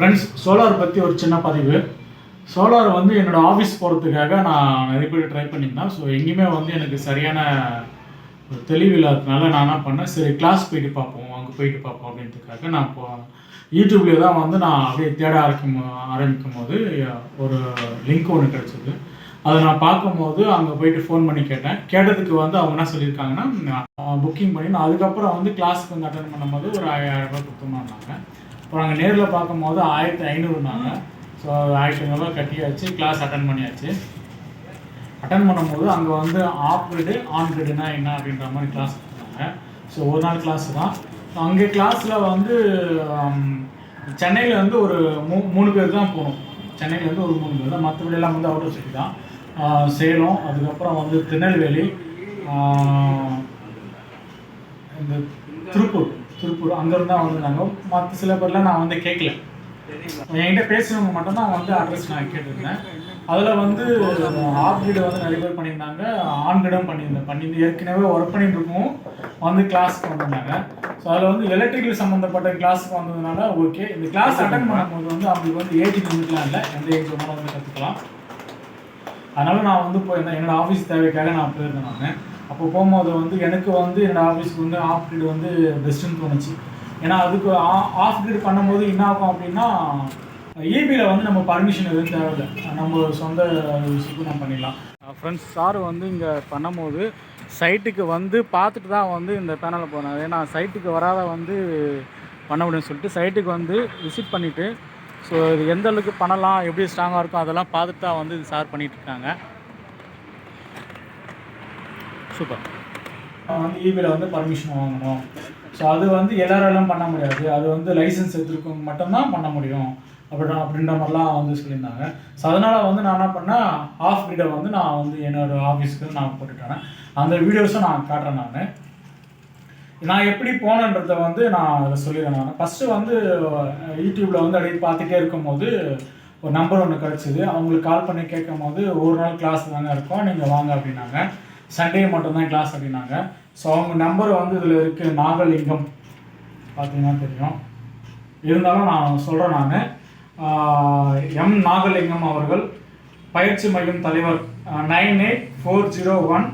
Friends solar பற்றி ஒரு சின்ன பதிவு. சோலார் வந்து என்னோடய ஆஃபீஸ் போகிறதுக்காக நான் நிறைய பேர் ட்ரை பண்ணியிருந்தேன் ஸோ எங்கேயுமே வந்து எனக்கு சரியான ஒரு தெளிவு இல்லாததுனால நான் என்ன பண்ணேன் சரி கிளாஸ் போயிட்டு பார்ப்போம் அங்கே போயிட்டு பார்ப்போம் அப்படின்றதுக்காக நான் இப்போ யூடியூப்லேயே தான் வந்து நான் அப்படியே தேட ஆரம்பிக்கும் ஆரம்பிக்கும் போது ஒரு லிங்க் ஒன்று கிடச்சிது. அதை நான் பார்க்கும்போது அங்கே போயிட்டு ஃபோன் பண்ணி கேட்டேன். கேட்டதுக்கு வந்து அவங்க என்ன சொல்லியிருக்காங்கன்னா புக்கிங் பண்ணி நான் அதுக்கப்புறம் வந்து கிளாஸுக்கு வந்து அட்டன் பண்ணும்போது ஒரு ஆயிரம் ரூபாய் கொடுத்துருந்தாங்க அப்புறம் அங்கே நேரில் பார்க்கும்போது ஆயிரத்தி ஐநூறுனாங்க ஸோ ஆயிரத்தி ஐநூறுரூவா கட்டியாச்சு கிளாஸ் அட்டன் பண்ணியாச்சு. அட்டன் பண்ணும்போது அங்கே வந்து ஆஃப் கிரிடு ஆன் கிரிடுனா என்ன அப்படின்ற மாதிரி கிளாஸ் கொடுத்தாங்க. ஸோ ஒரு நாள் கிளாஸ் தான். அங்கே கிளாஸில் வந்து um, சென்னையில் வந்து ஒரு மூ மூணு பேர் தான் போகணும். சென்னையில் வந்து ஒரு மூணு பேர் தான். மற்றபடி எல்லாம் வந்து அவுட் ஆஃப் சிட்டி தான் சேலம் அதுக்கப்புறம் வந்து திருநெல்வேலி இந்த திருப்பூர். திருப்பூர். அங்கேருந்து தான் வந்திருந்தாங்க. மற்ற சில பேர்லாம் நான் வந்து கேட்கல என்கிட்ட பேசுனவங்க மட்டும்தான் வந்து அட்ரஸ் நான் கேட்டிருந்தேன். அதில் வந்து ஆஃப் வந்து நிறைய பேர் பண்ணியிருந்தாங்க. ஆண்கிடம் பண்ணியிருந்தேன் பண்ணி ஏற்கனவே ஒர்க் பண்ணிட்டு இருக்கோம். வந்து கிளாஸ்க்கு வந்திருந்தாங்க. ஸோ அதில் வந்து எலக்ட்ரிக்கல் சம்மந்தப்பட்ட கிளாஸுக்கு வந்ததுனால ஓகே இந்த கிளாஸ் அட்டன் பண்ணும்போது வந்து அவங்களுக்கு வந்து ஏஜ் லிமிட்லாம் இல்லை. எந்த ஏஜ் வேணாலும் வந்து கற்றுக்கலாம் அதனால நான் வந்து போயிருந்தேன். என்னோட ஆஃபீஸ் தேவைக்காக நான் போயிருந்தேன் நான். அப்போ போகும்போது வந்து எனக்கு வந்து என்னோட ஆஃபீஸ்க்கு வந்து ஆஃப் கிரிட் வந்து பெஸ்ட்டுன்னு தோணுச்சு. ஏன்னா அதுக்கு ஆஃப் கிரிட் பண்ணும்போது என்ன ஆகும் அப்படின்னா இபியில் வந்து நம்ம பர்மிஷன் எதுவும் தேவையில்லை. நம்ம சொந்த விஷயத்துக்கு நம்ம பண்ணிடலாம். ஃப்ரெண்ட்ஸ் சார் வந்து இங்கே பண்ணும்போது சைட்டுக்கு வந்து பார்த்துட்டு தான் வந்து இந்த பேனலில் போனார் ஏன்னா சைட்டுக்கு வராத வந்து பண்ண முடியும்னு சொல்லிட்டு சைட்டுக்கு வந்து விசிட் பண்ணிவிட்டு ஸோ இது எந்த அளவுக்கு பண்ணலாம் எப்படி ஸ்ட்ராங்காக இருக்கும் அதெல்லாம் பார்த்துட்டு தான் வந்து இது சார் பண்ணிகிட்ருக்காங்க இருக்காங்க. சூப்பர் வந்து இபியில் வந்து பர்மிஷன் வாங்கணும். ஸோ அது வந்து எல்லாராலும் பண்ண முடியாது. அது வந்து லைசன்ஸ் எடுத்துருக்கவங்க மட்டும்தான் பண்ண முடியும். அப்படி அப்படின்ற மாதிரிலாம் வந்து சொல்லியிருந்தாங்க. ஸோ அதனால் வந்து நான் என்ன பண்ணேன்? ஆஃப் வீடை வந்து நான் வந்து என்னோட ஆஃபீஸ்க்கு நான் போட்டுட்டேன் அந்த வீடியோஸும் நான் காட்டுறேன் நான். நான் எப்படி போனேன்றத வந்து நான் அதை சொல்லிடுறேன் நான். ஃபஸ்ட்டு வந்து யூடியூப்பில் வந்து அப்படியே பார்த்துட்டே இருக்கும்போது ஒரு நம்பர் ஒன்று கிடச்சிது. அவங்களுக்கு கால் பண்ணி கேட்கும் போது ஒரு நாள் கிளாஸ் தாங்க இருக்கும். நீங்கள் வாங்க அப்படின்னாங்க. சண்டே மட்டும்தான் கிளாஸ் அப்படின்னாங்க. ஸோ அவங்க நம்பர் வந்து இதில் இருக்குது நாகலிங்கம். பார்த்தீங்கன்னா தெரியும். இருந்தாலும் நான் சொல்கிறேன் நான். எம் நாகலிங்கம் அவர்கள் பயிற்சி மையம் தலைவர் nine eight four zero one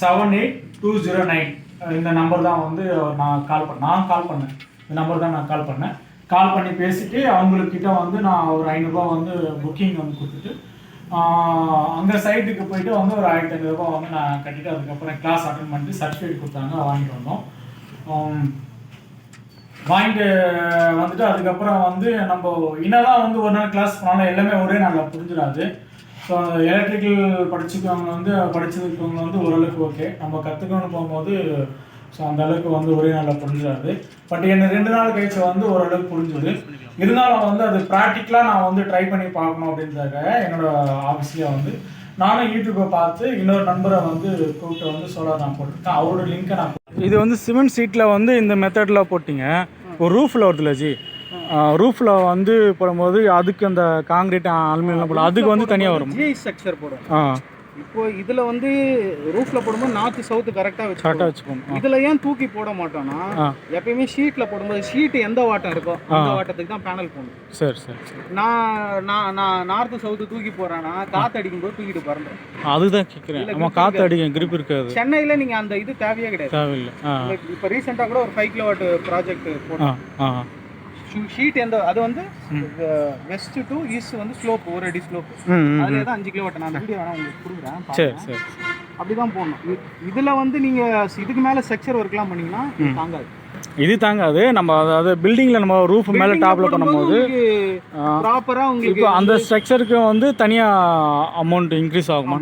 seven eight two zero nine இந்த நம்பர் தான் வந்து நான் கால் பண்ண நான் கால் பண்ணேன். இந்த நம்பர் தான் நான் கால் பண்ணேன். கால் பண்ணி பேசிட்டு அவங்களுக்கிட்ட வந்து நான் ஒரு ஐநூறுரூவா வந்து புக்கிங் வந்து கொடுத்துட்டு அங்கே சைட்டுக்கு போயிட்டு வந்து ஒரு ஆயிரத்தி ஐநூறுரூவா வந்து நான் கட்டிட்டு அதுக்கப்புறம் கிளாஸ் அட்டன் பண்ணிட்டு சர்டிஃபிகேட் கொடுத்தாங்க வாங்கிட்டு வந்தோம். வாங்கிட்டு வந்துட்டு அதுக்கப்புறம் வந்து நம்ம என்னதான் வந்து ஒரு நாள் கிளாஸ் போனாலும் எல்லாமே ஒரே நாளில் புரிஞ்சிடாது. ஸோ எலக்ட்ரிக்கல் படிச்சுக்கவங்க வந்து படிச்சிருக்கவங்க வந்து ஓரளவுக்கு ஓகே நம்ம கற்றுக்கணும்னு போகும்போது ஸோ அந்த அளவுக்கு வந்து ஒரே நாளில் புரிஞ்சிடாது. பட் என்ன ரெண்டு நாள் கழிச்சு வந்து ஓரளவுக்கு புரிஞ்சுது. இருந்தாலும் வந்து அது ப்ராக்டிக்கலாக நான் வந்து ட்ரை பண்ணி பார்க்கணும் அப்படின்றதுக்காக என்னோட ஆஃபீஸ்லேயே வந்து நானும் யூடியூப்பை பார்த்து இன்னொரு நண்பரை வந்து கூப்பிட்டு வந்து சோலார் நான் போட்டிருக்கேன். அவரோட லிங்க்கை நான் இது வந்து சிமெண்ட் சீட்டில் வந்து இந்த மெத்தடில் போட்டிங்க. ஒரு ரூஃபில் வருதுல்ல ஜி? ரூஃபில் வந்து போடும்போது அதுக்கு அந்த காங்கிரீட் அலுமினியம் போடும் அதுக்கு வந்து தனியாக வரும்? ஸ்ட்ரக்சர் போடும் ஆ. இப்போ இதுல வந்து ரூஃப்ல போடும்போது நார்த் சவுத் கரெக்டா வச்சு கரெக்டாக வச்சுப்போம் இதுல ஏன் தூக்கி போட மாட்டோம்னா எப்பயுமே ஷீட்ல போடும்போது ஷீட் எந்த வாட்டம் இருக்கோ அந்த வாட்டத்துக்கு தான் பேனல் போடணும். சரி சரி நான் நான் நான் நார்த் சவுத் தூக்கி போறேன்னா காத்து அடிக்கும் போது தூக்கிட்டு பறந்துடும் அதுதான் கேட்குறேன் நம்ம காற்று அடிக்கும் கிரிப் இருக்காது. சென்னையில நீங்க அந்த இது தேவையே கிடையாது. தேவையில்லை. இப்போ ரீசெண்டாக கூட ஒரு ஃபைவ் கிலோ வாட் ப்ராஜெக்ட் போட்டோம். ஷீட் எந்த அது வந்து வெஸ்ட் டு ஈஸ்ட் வந்து ஸ்லோப் ஒரு அடி ஸ்லோப் அதுல தான் அஞ்சு கிலோ நான் அந்த வீடியோ வேணா உங்களுக்கு கொடுக்குறேன் சரி. சரி அப்படிதான் போடணும். இதுல வந்து நீங்க இதுக்கு மேல ஸ்ட்ரக்சர் ஒர்க்லாம் பண்ணீங்கன்னா தாங்காது. இது தாங்காது. நம்ம அதாவது பில்டிங்கில் நம்ம ரூஃப் மேலே டாப்பில் பண்ணும்போது ப்ராப்பரா உங்களுக்கு இப்போ அந்த ஸ்ட்ரக்சருக்கு வந்து தனியாக அமௌண்ட் இன்க்ரீஸ் ஆகுமா?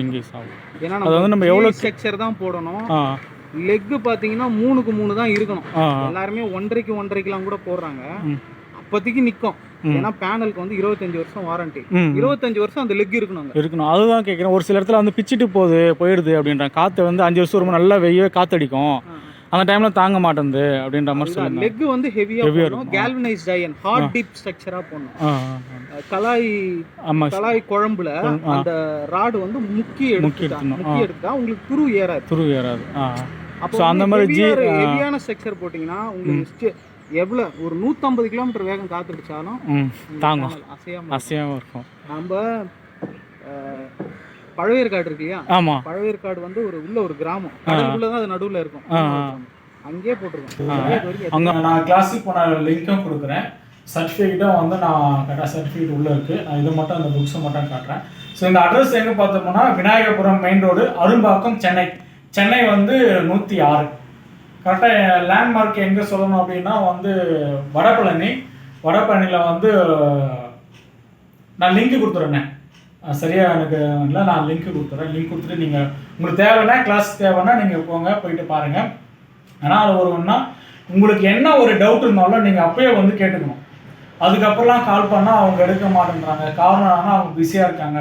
இன்க்ரீஸ் ஆகும். ஏன்னா அது வந்து நம்ம எவ்வளவு- ஸ்ட்ரக்சர் தான் போடணும். ஆ லெக் பாத்தீங்கன்னா மூணுக்கு மூணு தான் இருக்கணும். எல்லாருமே ஒன்றரைக்கு ஒன்றரைக்கெல்லாம் கூட போடுறாங்க. அப்போதைக்கு நிக்கும். ஏன்னா பேனலுக்கு வந்து இருபத்தஞ்சு வருஷம் வாரண்டி இருபத்தஞ்சு வருஷம் அந்த லெக் இருக்கணும். இருக்கணும். அதுதான் கேட்குறேன் ஒரு சில இடத்துல வந்து பிச்சுட்டு போகுது போயிடுது அப்படின்றாங்க. காற்று வந்து அஞ்சு வருஷம் ரொம்ப நல்லா வெய்ய காற்றடிக்கும் அந்த டைமில் தாங்க மாட்டேங்குது அப்படின்ற மாதிரி சொல்லுங்க. லெக் வந்து ஹெவியா Heavy-ஆ போடணும். கேல்வனைஸ்ட் அயன் ஹார்ட் டிப் ஸ்ட்ரக்சரா போடணும். கலாய் ஆமாம் கலாய் குழம்புல. அந்த ராடு வந்து முக்கி முக்கி எடுத்துட்டா எடுத்துக்கணும். முக்கி எடுத்தா உங்களுக்கு துரு ஏறாது. துரு ஏறாது. அப்போ அந்த மாதிரி ஜி-. ஹெவியான ஸ்ட்ரக்சர் போட்டீங்கன்னா உங்களுக்கு எவ்வளோ ஒரு நூற்றம்பது கிலோமீட்டர் வேகம் காத்தடிச்சாலும் தாங்கும். சேனல் அசையாம அசையாமல் இருக்கும். நம்ம பழவேற்காடு இருக்கு இல்லையா? ஆமாம் பழவேற்காடு வந்து ஒரு உள்ள ஒரு கிராமம். கடலுக்குள்ள தான் அது நடுவில் இருக்கும். அங்கேயே போட்டிருக்கோம். அங்கே நான் கிளாஸுக்கு போன லிங்க்கும் கொடுக்குறேன். சர்டிஃபிகேட்டும் வந்து நான் கரெக்டாக சர்டிஃபிகேட் உள்ளே இருக்குது நான் இது மட்டும் அந்த புக்ஸை மட்டும் காட்டுறேன். ஸோ இந்த அட்ரஸ் எங்கே பார்த்தோம்னா விநாயகபுரம் மெயின் ரோடு அரும்பாக்கம் சென்னை. சென்னை வந்து நூற்றி ஆறு. கரெக்டாக லேண்ட்மார்க் எங்கே சொல்லணும் அப்படின்னா வந்து வடபழனி. வடபழனியில் வந்து நான் லிங்க் கொடுத்துட்றேண்ணே சரியாக எனக்கு இல்லை நான் லிங்க் கொடுத்துட்றேன் லிங்க் கொடுத்துட்டு நீங்கள் உங்களுக்கு தேவைன்னா கிளாஸ் தேவைன்னா நீங்கள் போங்க போயிட்டு பாருங்கள் ஆனால் அது ஒரு ஒன்றா உங்களுக்கு என்ன ஒரு டவுட் இருந்தாலும் நீங்கள் அப்பயே வந்து கேட்டுக்கணும். அதுக்கப்புறம்லாம் கால் பண்ணால் அவங்க எடுக்க மாட்டேன்றாங்க. காரணம் ஆனால் அவங்க பிஸியாக இருக்காங்க.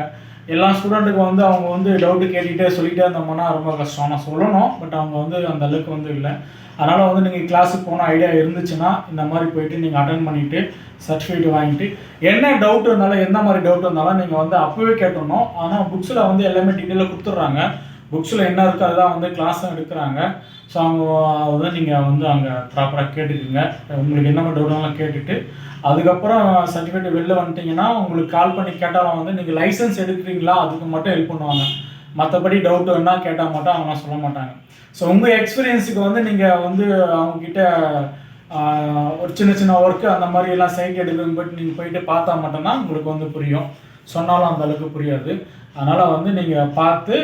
எல்லா ஸ்டூடெண்ட்டுக்கு வந்து அவங்க வந்து டவுட்டு கேட்டுகிட்டே சொல்லிகிட்டே இருந்தோம்னா ரொம்ப கஷ்டம். நான் சொல்லணும் பட் அவங்க வந்து அந்த அளவுக்கு வந்து இல்லை. அதனால் வந்து நீங்கள் கிளாஸுக்கு போன ஐடியா இருந்துச்சுன்னா இந்த மாதிரி போயிட்டு நீங்கள் அட்டன் பண்ணிவிட்டு சர்டிஃபிகேட் வாங்கிட்டு என்ன டவுட் இருந்தாலும் எந்த மாதிரி டவுட் இருந்தாலும் நீங்கள் வந்து அப்போவே கேட்டணும் ஆனால் புக்ஸில் வந்து எல்லாமே டீட்டெயிலாக கொடுத்துட்றாங்க. புக்ஸில் என்ன இருக்கோ அதுதான் வந்து கிளாஸும் எடுக்கிறாங்க. ஸோ அவங்க வந்து நீங்கள் வந்து அங்கே ப்ராப்பராக கேட்டுக்குங்க. உங்களுக்கு என்ன டவுட்னாலும் கேட்டுட்டு அதுக்கப்புறம் சர்டிஃபிகேட் வெளில வந்துட்டீங்கன்னா உங்களுக்கு கால் பண்ணி கேட்டாலும் வந்து நீங்கள் லைசன்ஸ் எடுக்கிறீங்களா? அதுக்கு மட்டும் ஹெல்ப் பண்ணுவாங்க. மற்றபடி டவுட் என்ன கேட்டால் மட்டும் அவங்க சொல்ல மாட்டாங்க. ஸோ உங்கள் எக்ஸ்பீரியன்ஸுக்கு வந்து நீங்கள் வந்து அவங்கக்கிட்ட ஒரு சின்ன சின்ன ஒர்க்கு அந்த மாதிரி எல்லாம் சைட் எடுக்கணும் போயிட்டு நீங்கள் போயிட்டு பார்த்தா மட்டும்தான் உங்களுக்கு வந்து புரியும். சொன்னாலும் அந்த அளவுக்கு புரியாது. அதனால் வந்து நீங்கள் பார்த்து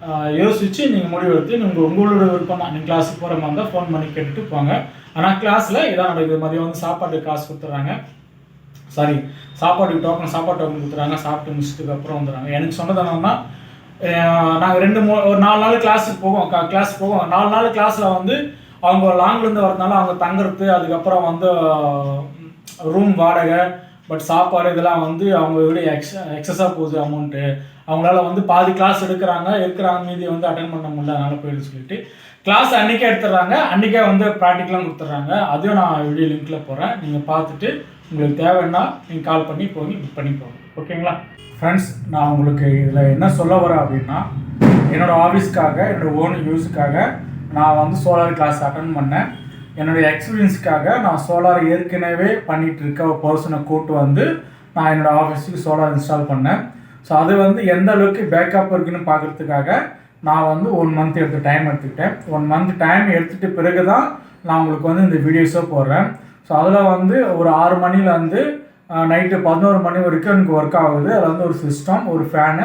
யோசித்து யோசிச்சு நீங்கள் முடிவெடுத்து நீங்கள் உங்களோட விருப்பம் தான் நீங்கள் கிளாஸுக்கு போகிற மாதிரி இருந்தால் ஃபோன் பண்ணி கேட்டுட்டு போங்க. ஆனால் கிளாஸில் இதான் நடக்குது. மதியம் வந்து சாப்பாட்டுக்கு காசு கொடுத்துட்றாங்க. சாரி சாப்பாடு டோக்கன் சாப்பாடு டோக்கன் கொடுத்துறாங்க சாப்பிட்டு முடிச்சதுக்கு அப்புறம் வந்துடுறாங்க. எனக்கு சொன்னது என்னன்னா நாங்கள் ரெண்டு மூ ஒரு நாலு நாள் கிளாஸுக்கு போவோம். கிளாஸ் போவோம். நாலு நாள் கிளாஸில் வந்து அவங்க லாங்லேருந்து வரதுனால அவங்க தங்குறது அதுக்கப்புறம் வந்து ரூம் வாடகை பட் சாப்பாடு இதெல்லாம் வந்து அவங்க விட எக்ஸ் எக்ஸஸாக போகுது அமௌண்ட்டு அவங்களால வந்து பாதி கிளாஸ் எடுக்கிறாங்க இருக்கிறாங்க மீதி வந்து அட்டன் பண்ண முடியல அதனால போயிடுன்னு சொல்லிட்டு. கிளாஸ் அன்றைக்கே எடுத்துடுறாங்க அன்றைக்கே வந்து ப்ராக்டிக்கலாக கொடுத்துட்றாங்க. அதையும் நான் வீடியோ லிங்க்கில் போகிறேன் நீங்கள் பார்த்துட்டு உங்களுக்கு தேவைன்னா நீங்கள் கால் பண்ணி போய் புக் பண்ணி போங்க. ஓகேங்களா ஃப்ரெண்ட்ஸ் நான் உங்களுக்கு இதில் என்ன சொல்ல வரேன் அப்படின்னா என்னோடய ஆஃபீஸ்க்காக என்னோட ஓன் யூஸுக்காக நான் வந்து சோலார் கிளாஸ் அட்டன் பண்ணேன். என்னுடைய எக்ஸ்பீரியன்ஸுக்காக நான் சோலார் ஏற்கனவே பண்ணிகிட்டு இருக்க ஒரு பர்சனை கூட்டு வந்து நான் என்னோட ஆஃபீஸுக்கு சோலார் இன்ஸ்டால் பண்ணேன். ஸோ அது வந்து எந்த அளவுக்கு பேக்கப் இருக்குன்னு பார்க்கறதுக்காக நான் வந்து ஒன் மந்த் எடுத்து டைம் எடுத்துக்கிட்டேன். ஒன் மந்த் டைம் எடுத்துகிட்டு பிறகு தான் நான் உங்களுக்கு வந்து இந்த வீடியோஸை போடுறேன். ஸோ அதில் வந்து ஒரு ஆறு மணிலேருந்து நைட்டு பதினோரு மணி வரைக்கும் எனக்கு ஒர்க் ஆகுது. அதில் வந்து ஒரு சிஸ்டம் ஒரு ஃபேனு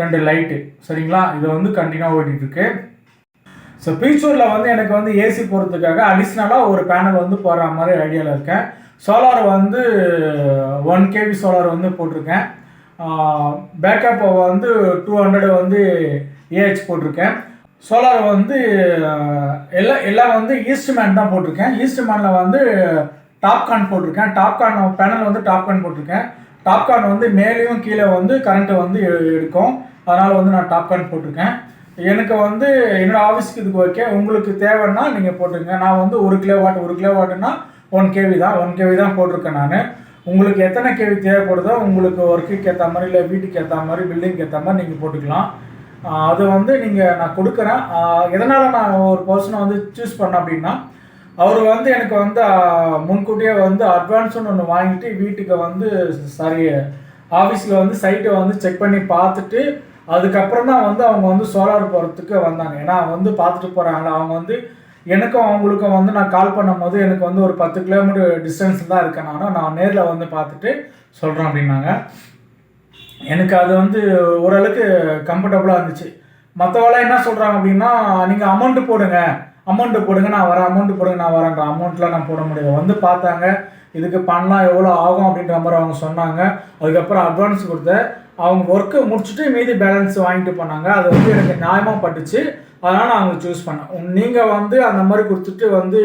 ரெண்டு லைட்டு சரிங்களா? இது வந்து கண்டினியூவாக ஓடிட்டுருக்கு. ஸோ ஃபியூச்சரில் வந்து எனக்கு வந்து ஏசி போகிறதுக்காக அடிஷ்னலாக ஒரு பேனல் வந்து போடுற மாதிரி ஐடியாவில் இருக்கேன். சோலார் வந்து ஒன் கேவி சோலார் வந்து போட்டிருக்கேன். பேக்கப் வந்து டூ ஹண்ட்ரட் வந்து ஏஹெச் போட்டிருக்கேன். சோலார் வந்து எல்லாம் எல்லாம் வந்து ஈஸ்ட்மேன் தான் போட்டிருக்கேன். ஈஸ்ட்மேனில் வந்து டாப்கான் போட்டிருக்கேன். டாப்கான் பேனல் வந்து டாப்கான் போட்டிருக்கேன். டாப்கான் வந்து மேலேயும் கீழே வந்து கரண்ட்டு வந்து எடுக்கும். அதனால் வந்து நான் டாப்கான் போட்டிருக்கேன். எனக்கு வந்து என்னோட ஆஃபீஸ்க்கு இதுக்கு ஓகே உங்களுக்கு தேவைன்னா நீங்கள் போட்டுருங்க நான் வந்து ஒரு கிலோ வாட் ஒரு கிலோ வாட்டுன்னா ஒன் கேவி தான். ஒன் கேவி தான் போட்டிருக்கேன் நான். உங்களுக்கு எத்தனை கேவி தேவைப்படுதோ உங்களுக்கு ஒர்க்குக்கு ஏற்ற மாதிரி இல்லை வீட்டுக்கு ஏற்ற மாதிரி பில்டிங்க்கு ஏற்ற மாதிரி நீங்கள் போட்டுக்கலாம். அது வந்து நீங்கள் நான் கொடுக்குறேன். எதனால் நான் ஒரு பர்சனை வந்து சூஸ் பண்ணேன் அப்படின்னா அவர் வந்து எனக்கு வந்து முன்கூட்டியே வந்து அட்வான்ஸ்னு ஒன்று வாங்கிட்டு வீட்டுக்கு வந்து சாரி ஆஃபீஸில் வந்து சைட்டை வந்து செக் பண்ணி பார்த்துட்டு அதுக்கப்புறம் தான் வந்து அவங்க வந்து சோலார் போகிறதுக்கு வந்தாங்க. ஏன்னா வந்து பார்த்துட்டு போகிறாங்களா அவங்க வந்து எனக்கும் அவங்களுக்கும் வந்து நான் கால் பண்ணும்போது எனக்கு வந்து ஒரு பத்து கிலோமீட்டர் டிஸ்டன்ஸ் தான் இருக்கேன். நானும் நான் நேரில் வந்து பார்த்துட்டு சொல்கிறேன் அப்படின்னாங்க. எனக்கு அது வந்து ஓரளவுக்கு கம்ஃபர்டபுளாக இருந்துச்சு. மற்றவெல்லாம் என்ன சொல்கிறாங்க அப்படின்னா நீங்கள் அமௌண்ட்டு போடுங்க. அமௌண்ட்டு போடுங்க. நான் வரேன். அமௌண்ட்டு போடுங்க. நான் வரேன்ற அமௌண்ட்லாம் நான் போட முடியாது வந்து பார்த்தாங்க. இதுக்கு பண்ணலாம் எவ்வளோ ஆகும் அப்படின்ற மாதிரி அவங்க சொன்னாங்க. அதுக்கப்புறம் அட்வான்ஸ் கொடுத்தேன் அவங்க ஒர்க்கு முடிச்சுட்டு மீதி பேலன்ஸ் வாங்கிட்டு போனாங்க. அது வந்து எனக்கு நியாயமாக பட்டுச்சு. அதனால் நான் அவங்க சூஸ் பண்ணேன். நீங்கள் வந்து அந்த மாதிரி கொடுத்துட்டு வந்து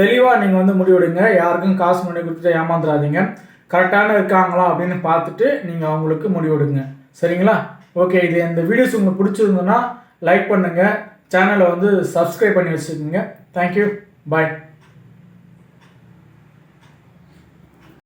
தெளிவாக நீங்கள் வந்து முடிவெடுங்க. யாருக்கும் காசு பண்ணி கொடுத்துட்டு ஏமாந்துடாதீங்க. கரெக்டான இருக்காங்களா அப்படின்னு பார்த்துட்டு நீங்கள் அவங்களுக்கு முடிவெடுங்க. சரிங்களா? ஓகே இது இந்த வீடியோஸ் உங்களுக்கு பிடிச்சிருந்ததுன்னா லைக் பண்ணுங்கள் சேனலை வந்து சப்ஸ்கிரைப் பண்ணி வச்சுக்கோங்க. Thank you bye